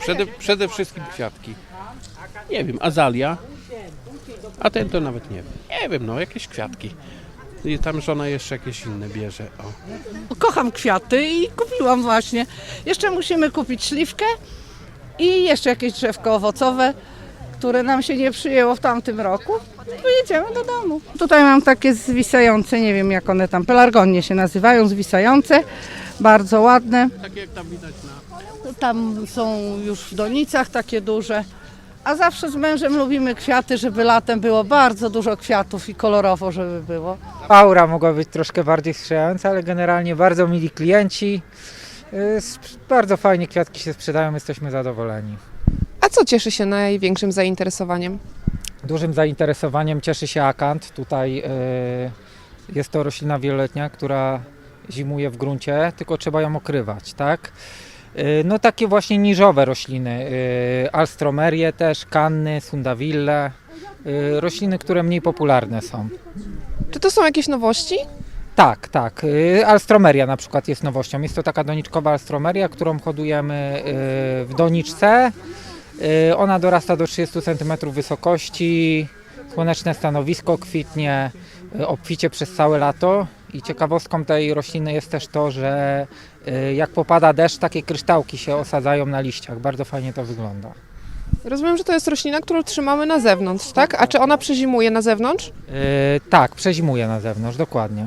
Przede, przede wszystkim kwiatki. Nie wiem, azalia. A ten to nawet nie wiem. Nie wiem, no jakieś kwiatki. I tam żona jeszcze jakieś inne bierze. O. Kocham kwiaty i kupiłam właśnie. Jeszcze musimy kupić śliwkę i jeszcze jakieś drzewko owocowe, które nam się nie przyjęło w tamtym roku. Pojedziemy do domu. Tutaj mam takie zwisające, nie wiem jak one tam, pelargonie się nazywają, zwisające. Bardzo ładne. Takie jak tam widać na... Tam są już w donicach takie duże. A zawsze z mężem lubimy kwiaty, żeby latem było bardzo dużo kwiatów i kolorowo, żeby było. Aura mogła być troszkę bardziej sprzyjająca, ale generalnie bardzo mili klienci. Yy, sp- Bardzo fajnie kwiatki się sprzedają, jesteśmy zadowoleni. A co cieszy się największym zainteresowaniem? Dużym zainteresowaniem cieszy się akant. Tutaj yy, jest to roślina wieloletnia, która zimuje w gruncie, tylko trzeba ją okrywać, tak? Yy, No takie właśnie niżowe rośliny, yy, alstromerie też, kanny, sundawille, yy, rośliny, które mniej popularne są. Czy to są jakieś nowości? Tak, tak. Y, Alstromeria na przykład jest nowością. Jest to taka doniczkowa alstromeria, którą hodujemy y, w doniczce. Y, Ona dorasta do 30 cm wysokości. Słoneczne stanowisko kwitnie, y, obficie przez całe lato. I ciekawostką tej rośliny jest też to, że y, jak popada deszcz, takie kryształki się osadzają na liściach. Bardzo fajnie to wygląda. Rozumiem, że to jest roślina, którą trzymamy na zewnątrz, tak? A czy ona przezimuje na zewnątrz? Y, Tak, przezimuje na zewnątrz, dokładnie,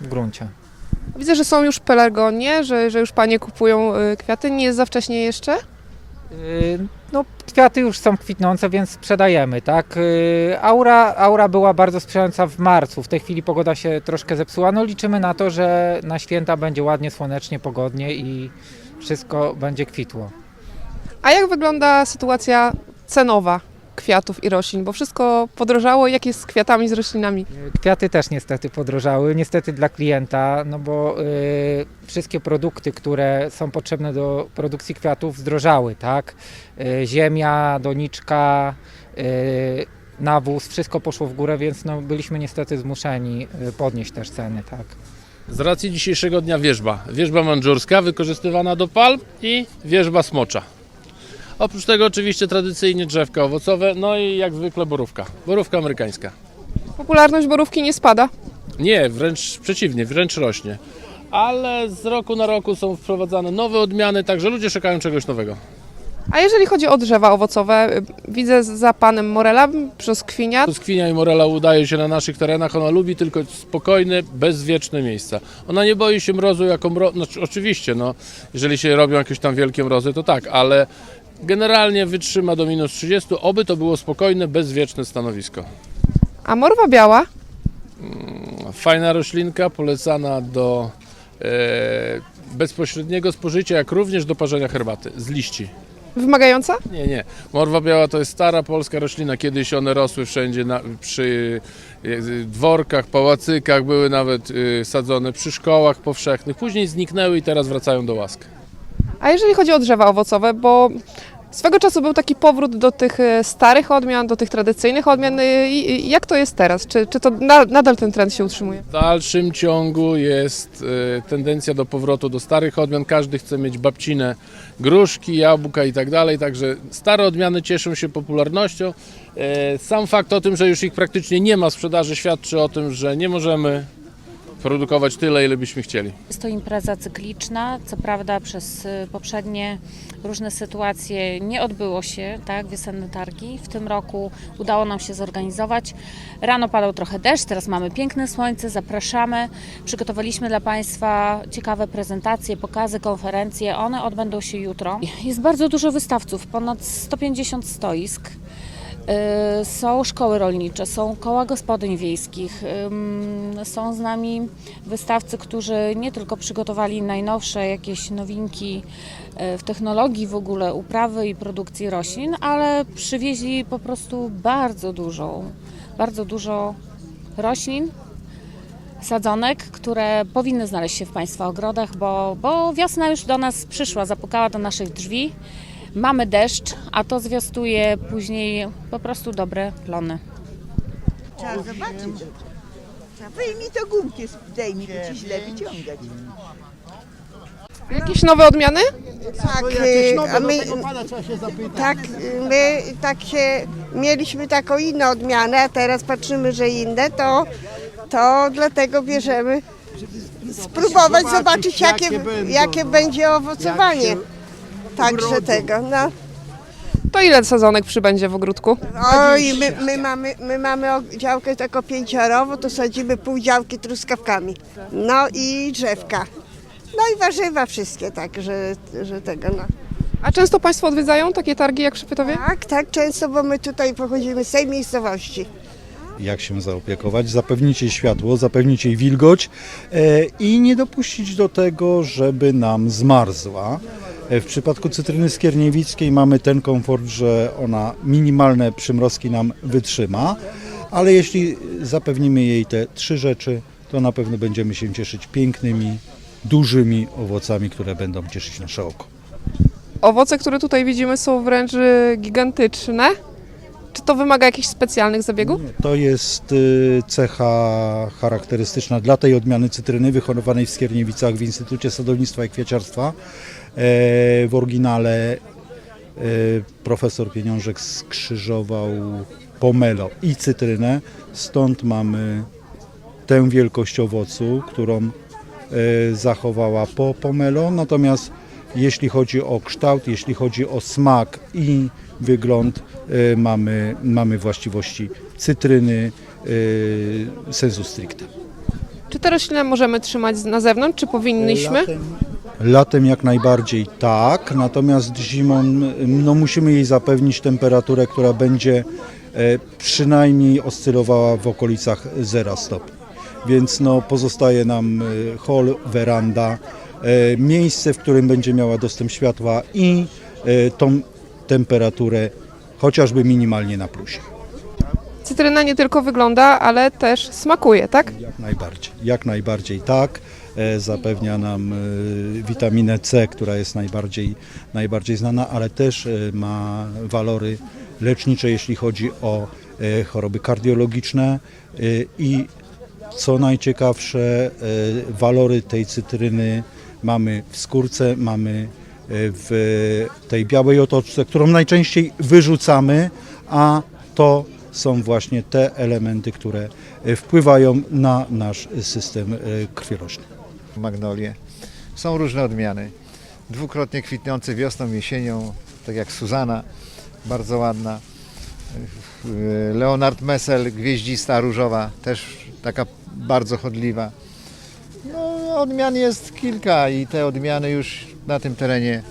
w gruncie. Widzę, że są już pelargonie, że, że już panie kupują y, kwiaty. Nie jest za wcześnie jeszcze? Yy, No, kwiaty już są kwitnące, więc sprzedajemy, tak? Yy, Aura, aura była bardzo sprzyjająca w marcu. W tej chwili pogoda się troszkę zepsuła. No, liczymy na to, że na święta będzie ładnie, słonecznie, pogodnie i wszystko będzie kwitło. A jak wygląda sytuacja cenowa kwiatów i roślin? Bo wszystko podrożało. Jak jest z kwiatami, z roślinami? Yy, Kwiaty też niestety podrożały, niestety dla klienta, no bo yy, wszystkie produkty, które są potrzebne do produkcji kwiatów zdrożały, tak? Yy, ziemia, doniczka, yy, nawóz, wszystko poszło w górę, więc no, byliśmy niestety zmuszeni podnieść też ceny, tak? Z racji dzisiejszego dnia wierzba. Wierzba mandżurska wykorzystywana do palm i wierzba smocza. Oprócz tego oczywiście tradycyjnie drzewka owocowe, no i jak zwykle borówka. Borówka amerykańska. Popularność borówki nie spada. Nie, wręcz przeciwnie, wręcz rośnie. Ale z roku na roku są wprowadzane nowe odmiany, także ludzie szukają czegoś nowego. A jeżeli chodzi o drzewa owocowe, y, widzę za panem Morela brzoskwinia. Skwinia i Morela udaje się na naszych terenach, ona lubi tylko spokojne, bezwieczne miejsca. Ona nie boi się mrozu jako mro... Znaczy, oczywiście, no, jeżeli się robią jakieś tam wielkie mrozy, to tak, ale generalnie wytrzyma do minus 30, oby to było spokojne, bezwieczne stanowisko. A morwa biała? Fajna roślinka, polecana do e, bezpośredniego spożycia, jak również do parzenia herbaty z liści. Wymagająca? Nie, nie. Morwa biała to jest stara polska roślina. Kiedyś one rosły wszędzie na, przy e, dworkach, pałacykach, były nawet e, sadzone przy szkołach powszechnych. Później zniknęły i teraz wracają do łask. A jeżeli chodzi o drzewa owocowe, bo swego czasu był taki powrót do tych e, starych odmian, do tych tradycyjnych odmian. i Jak to jest teraz? Czy, czy to na, nadal ten trend się utrzymuje? W dalszym ciągu jest e, tendencja do powrotu do starych odmian. Każdy chce mieć babcinę, gruszki, jabłka i tak dalej. Także stare odmiany cieszą się popularnością. E, Sam fakt o tym, że już ich praktycznie nie ma w sprzedaży świadczy o tym, że nie możemy produkować tyle, ile byśmy chcieli. Jest to impreza cykliczna. Co prawda przez y, poprzednie różne sytuacje nie odbyło się tak, wiosenne targi. W tym roku udało nam się zorganizować. Rano padał trochę deszcz, teraz mamy piękne słońce, zapraszamy. Przygotowaliśmy dla Państwa ciekawe prezentacje, pokazy, konferencje. One odbędą się jutro. Jest bardzo dużo wystawców, ponad 150 stoisk. Y, Są szkoły rolnicze, są koła gospodyń wiejskich, są z nami wystawcy, którzy nie tylko przygotowali najnowsze jakieś nowinki y, w technologii w ogóle uprawy i produkcji roślin, ale przywieźli po prostu bardzo dużo, bardzo dużo roślin, sadzonek, które powinny znaleźć się w Państwa ogrodach, bo, bo wiosna już do nas przyszła, zapukała do naszych drzwi. Mamy deszcz, a to zwiastuje później po prostu dobre plony. Trzeba zobaczyć. Trzeba wyjmij to gumkę, zdejmij, to ci źle wyciągać. Jakieś nowe odmiany? Tak, y, a my, tak, my tak się, mieliśmy taką inną odmianę, a teraz patrzymy, że inne, to, to dlatego bierzemy spróbować, zobaczyć jakie, jakie będzie owocowanie. Także tego, no. To ile sezonek przybędzie w ogródku? Oj, my, my, mamy, my mamy działkę taką pięciorową, to sadzimy pół działki truskawkami. No i drzewka. No i warzywa wszystkie, tak, że, że tego, no. A często Państwo odwiedzają takie targi jak przy Pytowie? Tak, tak, często, bo my tutaj pochodzimy z tej miejscowości. jak się zaopiekować, zapewnić jej światło, zapewnić jej wilgoć e, i nie dopuścić do tego, żeby nam zmarzła. E, W przypadku cytryny skierniewickiej mamy ten komfort, że ona minimalne przymrozki nam wytrzyma, ale jeśli zapewnimy jej te trzy rzeczy, to na pewno będziemy się cieszyć pięknymi, dużymi owocami, które będą cieszyć nasze oko. Owoce, które tutaj widzimy są wręcz y, gigantyczne. Czy to wymaga jakichś specjalnych zabiegów? To jest y, cecha charakterystyczna dla tej odmiany cytryny wyhodowanej w Skierniewicach w Instytucie Sadownictwa i Kwieciarstwa. E, W oryginale e, profesor Pieniążek skrzyżował pomelo i cytrynę, stąd mamy tę wielkość owocu, którą e, zachowała po pomelo. Natomiast jeśli chodzi o kształt, jeśli chodzi o smak i wygląd, mamy, mamy właściwości cytryny sensu stricte. Czy te rośliny możemy trzymać na zewnątrz, czy powinniśmy? Latem, latem jak najbardziej tak, natomiast zimą no, musimy jej zapewnić temperaturę, która będzie e, przynajmniej oscylowała w okolicach 0 stopni. Więc no, pozostaje nam e, hol, weranda, e, miejsce, w którym będzie miała dostęp światła i tą temperaturę chociażby minimalnie na plusie. Cytryna nie tylko wygląda, ale też smakuje, tak? Jak najbardziej, jak najbardziej tak. E, Zapewnia nam e, witaminę C, która jest najbardziej, najbardziej znana, ale też e, ma walory lecznicze, jeśli chodzi o choroby kardiologiczne i co najciekawsze, walory tej cytryny mamy w skórce, mamy w tej białej otoczce, którą najczęściej wyrzucamy, a to są właśnie te elementy, które wpływają na nasz system krwionośny. Magnolie. Są różne odmiany. Dwukrotnie kwitnące wiosną, jesienią, tak jak Suzana, bardzo ładna. Leonard Messel, gwieździsta, różowa, też taka bardzo chodliwa. No, odmian jest kilka i te odmiany już na tym terenie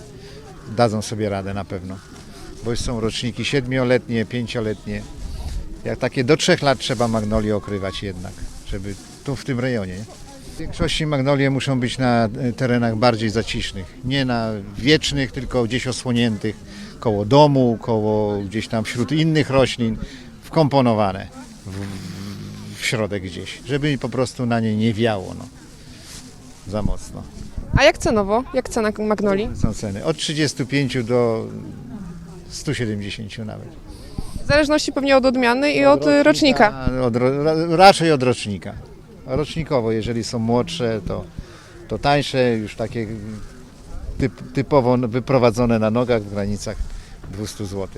dadzą sobie radę na pewno. Bo są roczniki siedmioletnie, pięcioletnie. Jak takie do trzech lat trzeba magnolie okrywać jednak, żeby tu w tym rejonie. Nie? W większości magnolie muszą być na terenach bardziej zacisznych. Nie na wiecznych, tylko gdzieś osłoniętych, koło domu, koło gdzieś tam wśród innych roślin, wkomponowane w, w środek gdzieś, żeby po prostu na nie nie wiało no, za mocno. A jak cenowo? Jak cena magnolii? Są ceny od 35 do 170 nawet. W zależności pewnie od odmiany i od y, rocznika. A, Od, raczej od rocznika. Rocznikowo, jeżeli są młodsze, to, to tańsze, już takie typ, typowo wyprowadzone na nogach w granicach 200 zł.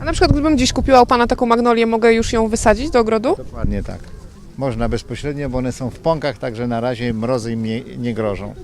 A na przykład gdybym gdzieś kupiła u Pana taką magnolię, mogę już ją wysadzić do ogrodu? Dokładnie tak. Można bezpośrednio, bo one są w pąkach, także na razie mrozy im nie, nie grożą.